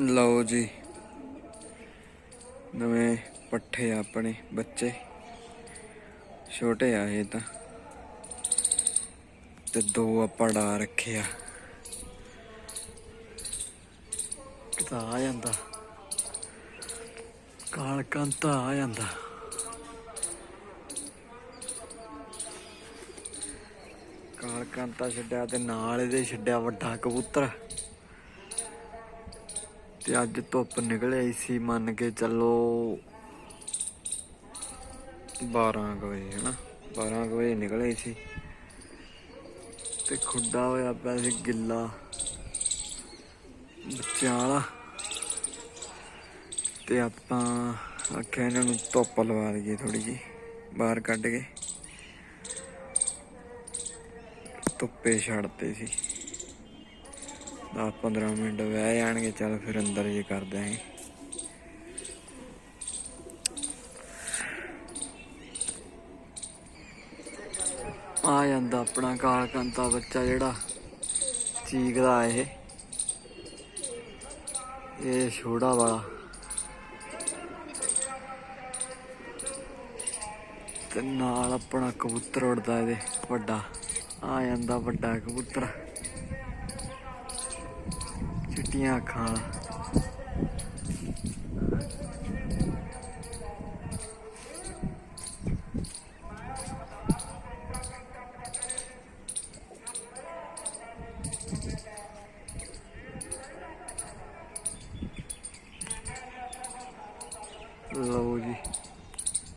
ਲਓ ਜੀ। ਨਵੇਂ ਪੱਠੇ ਆਪਣੇ ਬੱਚੇ। ਛੋਟੇ ਆ ਇਹ ਤਾਂ। ਤੇ ਦੋ ਆਪਾਂ ਡਾ ਰੱਖੇ ਆ। ਕਿਤਾ ਆ ਜਾਂਦਾ। ਕਾਲ ਕੰਤਾ ਆ ਜਾਂਦਾ। ਕਾਲ ਕੰਤਾ ਛੱਡਿਆ ਤੇ ਨਾਲ ਇਹਦੇ ਛੱਡਿਆ ਵੱਡਾ ਕਬੂਤਰ। ਤੇ ਅੱਜ ਧੁੱਪ ਨਿਕਲ ਆਈ ਸੀ, ਮੰਨ ਕੇ ਚੱਲੋ 12 ਕੁ ਵਜੇ, ਹਨਾ? 12 ਕੁ ਵਜੇ ਨਿਕਲ ਆਈ ਸੀ। ਤੇ ਖੁੱਡਾ ਹੋਇਆ ਪਿਆ ਸੀ ਗਿੱਲਾ, ਬੱਚਿਆਂ ਵਾਲਾ। ਤੇ ਆਪਾਂ ਆਖਿਆ ਇਹਨਾਂ ਨੂੰ ਧੁੱਪ ਲਵਾ ਲਈਏ ਥੋੜੀ ਜੀ ਬਾਹਰ ਕੱਢ ਕੇ। ਧੁੱਪੇ ਛੱਡਤੇ ਸੀ। 10 15 ਮਿੰਟ ਬਹਿ ਜਾਣਗੇ, ਚੱਲ ਫਿਰ ਅੰਦਰ ਜੇ ਕਰਦੇ ਦਿਆਂਗੇ ਆ ਜਾਂਦਾ ਆਪਣਾ ਕਾਲ ਕੰਤਾ ਬੱਚਾ ਜਿਹੜਾ, ਚੀਕਦਾ ਇਹ। ਇਹ ਛੋੜਾ ਵਾਲਾ। ਤੇ ਨਾਲ ਆਪਣਾ ਕਬੂਤਰ ਉੜਦਾ ਇਹਦੇ, ਵੱਡਾ। ਆ ਜਾਂਦਾ ਵੱਡਾ ਕਬੂਤਰ। 你啊看了。老的。